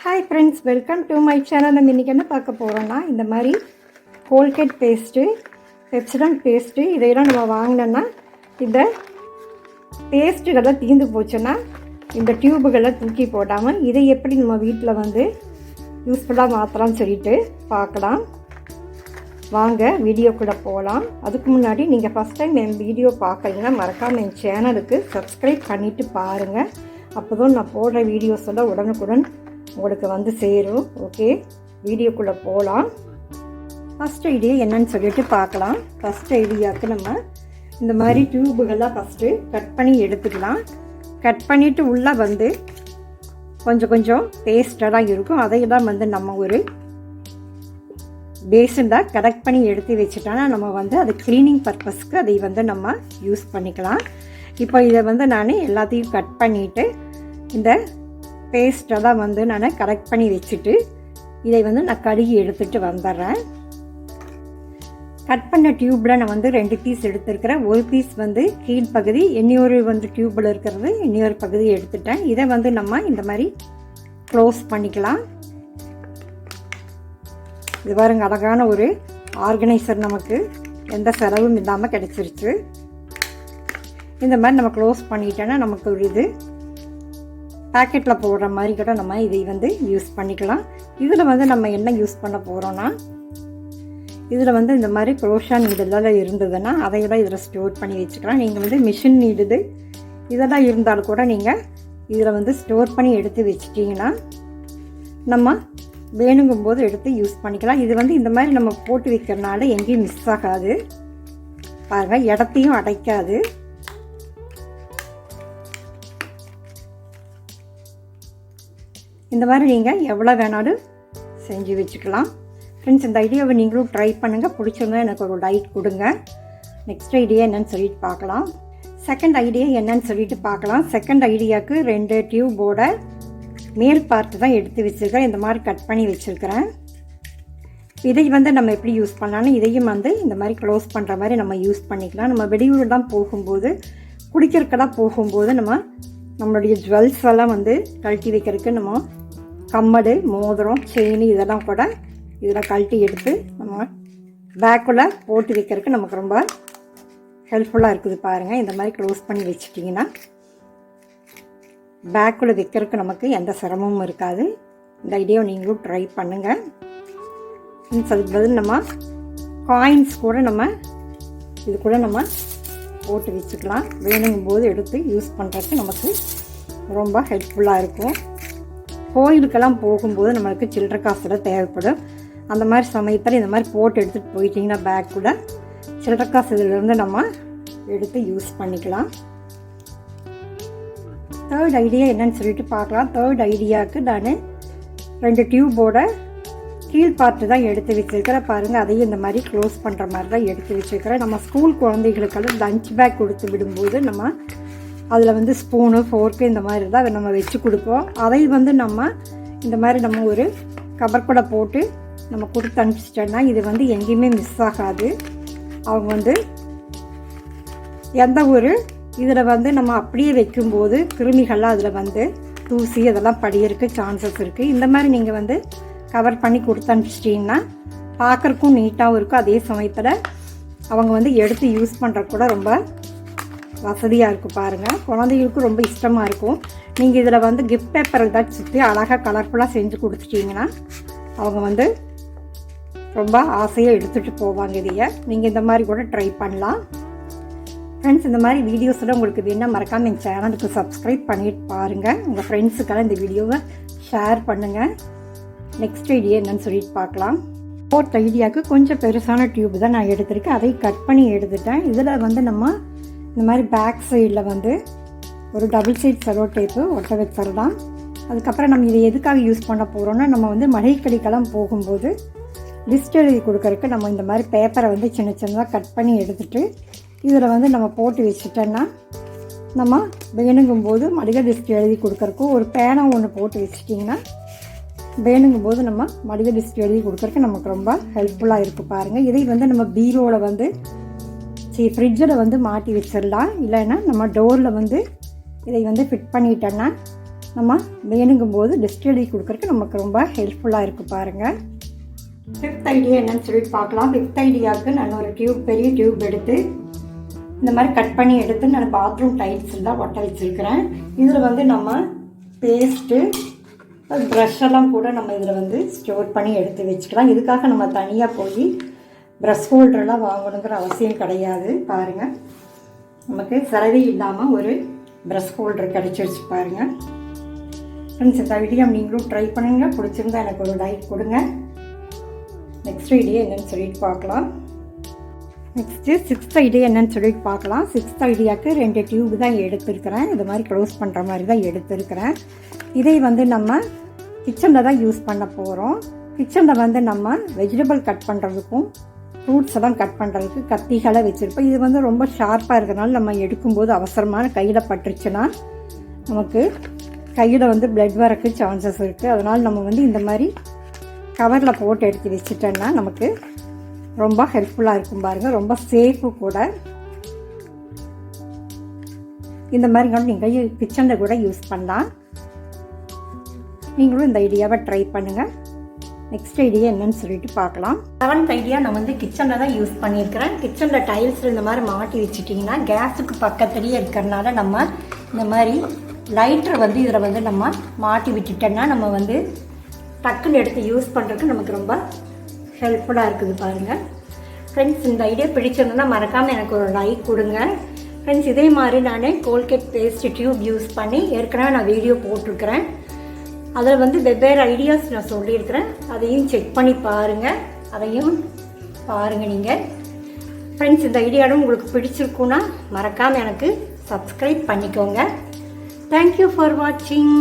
Hi friends welcome to my channel நம்ம இன்றைக்கி என்ன பார்க்க போகிறோன்னா இந்த மாதிரி கோல்கேட் பேஸ்ட்டு பெப்சிடன் பேஸ்ட்டு இதையெல்லாம் நம்ம வாங்கினோன்னா இந்த பேஸ்ட்டுகள்லாம் தீர்ந்து போச்சுன்னா இந்த டியூபுகளை தூக்கி போடாமல் இதை எப்படி நம்ம வீட்டில் வந்து யூஸ்ஃபுல்லாக மாற்றலாம்னு சொல்லிட்டு பார்க்கலாம். வாங்க வீடியோக்குள்ளே போகலாம் அதுக்கு முன்னாடி நீங்கள் ஃபஸ்ட் டைம் என் வீடியோ பார்க்குறீங்கன்னா மறக்காமல் என் சேனலுக்கு சப்ஸ்கிரைப் பண்ணிவிட்டு பாருங்கள் அப்போ தான் நான் போடுற வீடியோஸ் எல்லாம் உடனுக்குடன் உங்களுக்கு வந்து சேரும். ஓகே வீடியோக்குள்ளே போகலாம் ஃபஸ்ட் ஐடியா என்னன்னு சொல்லிட்டு பார்க்கலாம். ஃபஸ்ட் ஐடியாவுக்கு நம்ம இந்த மாதிரி டியூபுகள்லாம் ஃபஸ்ட்டு கட் பண்ணி எடுத்துக்கலாம். கட் பண்ணிவிட்டு உள்ளே வந்து கொஞ்சம் கொஞ்சம் பேஸ்டெல்லாம் இருக்கும். அதையெல்லாம் வந்து நம்ம ஒரு பேசண்டாக கலெக்ட் பண்ணி எடுத்து வச்சுட்டோன்னா நம்ம வந்து அது க்ளீனிங் பர்பஸ்க்கு அதை வந்து நம்ம யூஸ் பண்ணிக்கலாம். இப்போ இதை வந்து நான் எல்லாத்தையும் கட் பண்ணிவிட்டு இந்த பேஸ்ட்டை தான் வந்து நான் கரெக்ட் பண்ணி வச்சுட்டு இதை வந்து நான் கழுகி எடுத்துகிட்டு வந்துடுறேன். கட் பண்ண டியூப்பில் நான் வந்து ரெண்டு பீஸ் எடுத்திருக்கிறேன். ஒரு பீஸ் வந்து கீழ்ப்பகுதி இன்னொரு வந்து டியூப்பில் இருக்கிறது இன்னொரு பகுதி எடுத்துட்டேன். இதை வந்து நம்ம இந்த மாதிரி க்ளோஸ் பண்ணிக்கலாம். இது பாருங்க அழகான ஒரு ஆர்கனைசர் நமக்கு எந்த செலவும் இல்லாமல் கிடச்சிருச்சு. இந்த மாதிரி நம்ம க்ளோஸ் பண்ணிட்டோன்னா நமக்கு ஒரு இது பேக்கெட்டில் போடுற மாதிரி கூட நம்ம இதை வந்து யூஸ் பண்ணிக்கலாம். இதில் வந்து நம்ம என்ன யூஸ் பண்ண போகிறோன்னா இதில் வந்து இந்த மாதிரி குரோஷா நீடெல்லாம் இருந்ததுன்னா அதையெல்லாம் இதில் ஸ்டோர் பண்ணி வச்சுக்கலாம். நீங்கள் வந்து மிஷின் நீடுது இதெல்லாம் இருந்தாலும் கூட நீங்கள் இதில் வந்து ஸ்டோர் பண்ணி எடுத்து வச்சிட்டிங்கன்னா நம்ம வேணுங்கும் போது எடுத்து யூஸ் பண்ணிக்கலாம். இது வந்து இந்த மாதிரி நம்ம போட்டு வைக்கிறனால எங்கேயும் மிஸ் ஆகாது. பாருங்கள் இடத்தையும் அடைக்காது. இந்த மாதிரி நீங்கள் எவ்வளோ வேணாலும் செஞ்சு வச்சுக்கலாம். ஃப்ரெண்ட்ஸ் இந்த ஐடியாவை நீங்களும் ட்ரை பண்ணுங்கள் பிடிச்சிருந்தா எனக்கு ஒரு லைக் கொடுங்க. நெக்ஸ்ட் ஐடியா என்னன்னு சொல்லிட்டு பார்க்கலாம். செகண்ட் ஐடியா என்னன்னு சொல்லிட்டு பார்க்கலாம். செகண்ட் ஐடியாவுக்கு ரெண்டு டியூபோட மேல் பார்ட்டு தான் எடுத்து வச்சுருக்கேன் இந்த மாதிரி கட் பண்ணி வச்சுருக்கிறேன். இதை வந்து நம்ம எப்படி யூஸ் பண்ணலாம்னு இதையும் வந்து இந்த மாதிரி க்ளோஸ் பண்ணுற மாதிரி நம்ம யூஸ் பண்ணிக்கலாம். நம்ம வெளியூர்லாம் போகும்போது குடிக்கிறக்கெல்லாம் போகும்போது நம்ம நம்மளுடைய ஜுவல்ஸ் எல்லாம் வந்து கழட்டி வைக்கிறதுக்கு நம்ம கம்மடு மோதிரம் செயின் இதெல்லாம் கூட இதில் கழட்டி எடுத்து நம்ம பேக்குள்ளே போட்டு வைக்கிறதுக்கு நமக்கு ரொம்ப ஹெல்ப்ஃபுல்லாக இருக்குது பாருங்கள் இந்த மாதிரி க்ளோஸ் பண்ணி வச்சுட்டிங்கன்னா பேக்குள்ளே வைக்கிறதுக்கு நமக்கு எந்த சிரமமும் இருக்காது. இந்த ஐடியாவை நீங்களும் ட்ரை பண்ணுங்கள் அதுக்கு பதில் நம்ம காயின்ஸ் கூட நம்ம இது கூட நம்ம போட்டு வச்சுக்கலாம். வேணுங்கும் போது எடுத்து யூஸ் பண்ணுறதுக்கு நமக்கு ரொம்ப ஹெல்ப்ஃபுல்லாக இருக்கும். கோயிலுக்கெல்லாம் போகும்போது நம்மளுக்கு சில்லற காசோட தேவைப்படும். அந்த மாதிரி சமயத்தில் இந்த மாதிரி போட்டு எடுத்துகிட்டு போயிட்டிங்கன்னா பேக் கூட சில்லற காசு இதிலிருந்து நம்ம எடுத்து யூஸ் பண்ணிக்கலாம். தேர்ட் ஐடியா என்னன்னு சொல்லிட்டு பார்க்கலாம். தேர்ட் ஐடியாவுக்கு நான் ரெண்டு டியூபோட கீழ் பார்த்து தான் எடுத்து வச்சுருக்கிறேன். பாருங்கள் அதையும் இந்த மாதிரி க்ளோஸ் பண்ணுற மாதிரி தான் எடுத்து வச்சுருக்கிறேன். நம்ம ஸ்கூல் குழந்தைகளுக்கெல்லாம் லஞ்ச் பேக் கொடுத்து விடும்போது நம்ம அதில் வந்து ஸ்பூனு ஃபோர்க்கு இந்த மாதிரி தான் அதை நம்ம வச்சு கொடுப்போம். அதை வந்து நம்ம இந்த மாதிரி நம்ம ஒரு கவர் கூட போட்டு நம்ம கொடுத்து அனுப்பிச்சிட்டோன்னா இது வந்து எங்கேயுமே மிஸ் ஆகாது. அவங்க வந்து எந்த ஒரு இதில் வந்து நம்ம அப்படியே வைக்கும்போது கிருமிகள்லாம் அதில் வந்து தூசி அதெல்லாம் படியிருக்கு சான்சஸ் இருக்குது இந்த மாதிரி நீங்கள் வந்து கவர் பண்ணி கொடுத்து அனுப்பிச்சிட்டிங்கன்னா பார்க்குறக்கும் நீட்டாகவும் இருக்கும். அதே சமயத்தில் அவங்க வந்து எடுத்து யூஸ் பண்ணுற கூட ரொம்ப வசதியாக இருக்கும் பாருங்கள் குழந்தைகளுக்கும் ரொம்ப இஷ்டமாக இருக்கும். நீங்கள் இதில் வந்து கிஃப்ட் பேப்பர் ஏதாச்சும் சுற்றி அழகாக கலர்ஃபுல்லாக செஞ்சு கொடுத்துட்டிங்கன்னா அவங்க வந்து ரொம்ப ஆசையாக எடுத்துகிட்டு போவாங்க இதையை. நீங்கள் இந்த மாதிரி கூட ட்ரை பண்ணலாம். ஃப்ரெண்ட்ஸ் இந்த மாதிரி வீடியோஸில் உங்களுக்கு வேணால் மறக்காமல் என் சேனலுக்கு சப்ஸ்கிரைப் பண்ணிட்டு பாருங்கள் உங்கள் ஃப்ரெண்ட்ஸுக்கெல்லாம் இந்த வீடியோவை ஷேர் பண்ணுங்கள் நெக்ஸ்ட் ஐடியா என்னன்னு சொல்லிட்டு பார்க்கலாம். ஃபோர்த் ஐடியாவுக்கு கொஞ்சம் பெருசான டியூப் தான் நான் எடுத்திருக்கேன். அதை கட் பண்ணி எடுத்துட்டேன். இதில் வந்து நம்ம இந்த மாதிரி பேக் சைடில் வந்து ஒரு டபுள் சைட் செலோ டேப்பு ஒட்ட வச்சிடலாம் அதுக்கப்புறம் நம்ம இதை எதுக்காக யூஸ் பண்ண போகிறோம்னா நம்ம வந்து மளிகைக்கடிக்கெல்லாம் போகும்போது லிஸ்ட் எழுதி கொடுக்கறக்கு நம்ம இந்த மாதிரி பேப்பரை வந்து சின்ன சின்னதாக கட் பண்ணி எடுத்துகிட்டு இதில் வந்து நம்ம போட்டு வச்சுட்டோன்னா நம்ம வேணுங்கும் போது மளிகை லிஸ்ட் எழுதி கொடுக்கறக்கும் ஒரு பேனா ஒன்று போட்டு வச்சுட்டிங்கன்னா வேணுங்கும் போது நம்ம மளிகை லிஸ்ட் எழுதி கொடுக்கறக்கு நமக்கு ரொம்ப ஹெல்ப்ஃபுல்லாக இருக்குது பாருங்கள் இதை வந்து நம்ம பீரோவில் வந்து சரி ஃப்ரிட்ஜில் வந்து மாட்டி வச்சிடலாம். இல்லைன்னா நம்ம டோரில் வந்து இதை வந்து ஃபிட் பண்ணிட்டோன்னா நம்ம வேணுங்கும் போது லிஸ்ட் எழுதி கொடுக்குறக்கு நமக்கு ரொம்ப ஹெல்ப்ஃபுல்லாக இருக்குது பாருங்கள் ஃபிஃப்த் ஐடியா என்னன்னு சொல்லிட்டு பார்க்கலாம். ஃபிஃப்த் ஐடியாவுக்கு நான் ஒரு டியூப் பெரிய டியூப் எடுத்து இந்த மாதிரி கட் பண்ணி எடுத்து நான் பாத்ரூம் டைல்ஸ் தான் ஒட்ட வச்சுருக்கிறேன். இதில் வந்து நம்ம பேஸ்ட்டு ப்ரஷ் எல்லாம் கூட நம்ம இதில் வந்து ஸ்டோர் பண்ணி எடுத்து வச்சுக்கலாம். இதுக்காக நம்ம தனியாக போய் ப்ரஷ் ஹோல்டரெலாம் வாங்கணுங்கிற அவசியம் கிடையாது. பாருங்கள் நமக்கு செலவே இல்லாமல் ஒரு ப்ரஷ் ஹோல்டர் கிடச்சிருச்சு பாருங்கள் ஃப்ரெண்ட்ஸ் இந்த ஐடியா நீங்களும் ட்ரை பண்ணுங்க. பிடிச்சிருந்தா எனக்கு ஒரு லைக் கொடுங்க. நெக்ஸ்ட் வீடியோ என்னன்னு சொல்லிட்டு பார்க்கலாம். நெக்ஸ்ட்டு சிக்ஸ்த் ஐடியா என்னென்னு சொல்லிட்டு பார்க்கலாம். சிக்ஸ்த் ஐடியாவுக்கு ரெண்டு டியூப் தான் எடுத்திருக்கிறேன். இது மாதிரி க்ளோஸ் பண்ணுற மாதிரி தான் எடுத்திருக்கிறேன். இதை வந்து நம்ம கிச்சனில் தான் யூஸ் பண்ண போகிறோம் கிச்சனில் வந்து நம்ம வெஜிடபிள் கட் பண்ணுறதுக்கும் ஃப்ரூட்ஸ் எல்லாம் கட் பண்ணுறதுக்கு கத்திகளை வச்சுருப்போம். இது வந்து ரொம்ப ஷார்ப்பாக இருக்கிறனால நம்ம எடுக்கும்போது அவசரமான கையில் பட்டுருச்சுன்னா நமக்கு கையில் வந்து பிளட் வரக்கு சான்சஸ் இருக்குது அதனால் நம்ம வந்து இந்த மாதிரி கவரில் போட்டு எடுத்து வச்சுட்டோன்னா நமக்கு ரொம்ப ஹெல்ப்ஃபுல்லாக இருக்கும் பாருங்கள் ரொம்ப சேஃபு கூட. இந்த மாதிரி கூட நீங்கள் கிச்சனில் கூட யூஸ் பண்ணலாம். நீங்களும் இந்த ஐடியாவை ட்ரை பண்ணுங்கள் நெக்ஸ்ட் ஐடியா என்னன்னு சொல்லிட்டு பார்க்கலாம். செவன்த் ஐடியா நான் வந்து கிச்சனில் தான் யூஸ் பண்ணியிருக்கிறேன். கிச்சனில் டைல்ஸ் இந்த மாதிரி மாட்டி வச்சுட்டிங்கன்னா கேஸுக்கு பக்கத்துலேயே இருக்கிறனால நம்ம இந்த மாதிரி லைட்டர் வந்து இதில் வந்து நம்ம மாட்டி விட்டுட்டோன்னா நம்ம வந்து டக்குன்னு எடுத்து யூஸ் பண்ணுறதுக்கு நமக்கு ரொம்ப ஹெல்ப்ஃபுல்லாக இருக்குது பாருங்கள் ஃப்ரெண்ட்ஸ் இந்த ஐடியா பிடிச்சிருந்ததுன்னா மறக்காமல் எனக்கு ஒரு லைக் கொடுங்க. ஃப்ரெண்ட்ஸ் இதே மாதிரி நான் கோல்கேட் பேஸ்ட் டியூப் யூஸ் பண்ணி ஏற்கனவே நான் வீடியோ போட்டிருக்கிறேன். அதில் வந்து வெவ்வேறு ஐடியாஸ் நான் சொல்லியிருக்கிறேன். அதையும் செக் பண்ணி பாருங்கள் அதையும் பாருங்கள் நீங்கள் ஃப்ரெண்ட்ஸ் இந்த ஐடியாவும் உங்களுக்கு பிடிச்சிருக்குன்னா மறக்காமல் எனக்கு சப்ஸ்கிரைப் பண்ணிக்கோங்க. தேங்க்யூ ஃபார் வாட்சிங்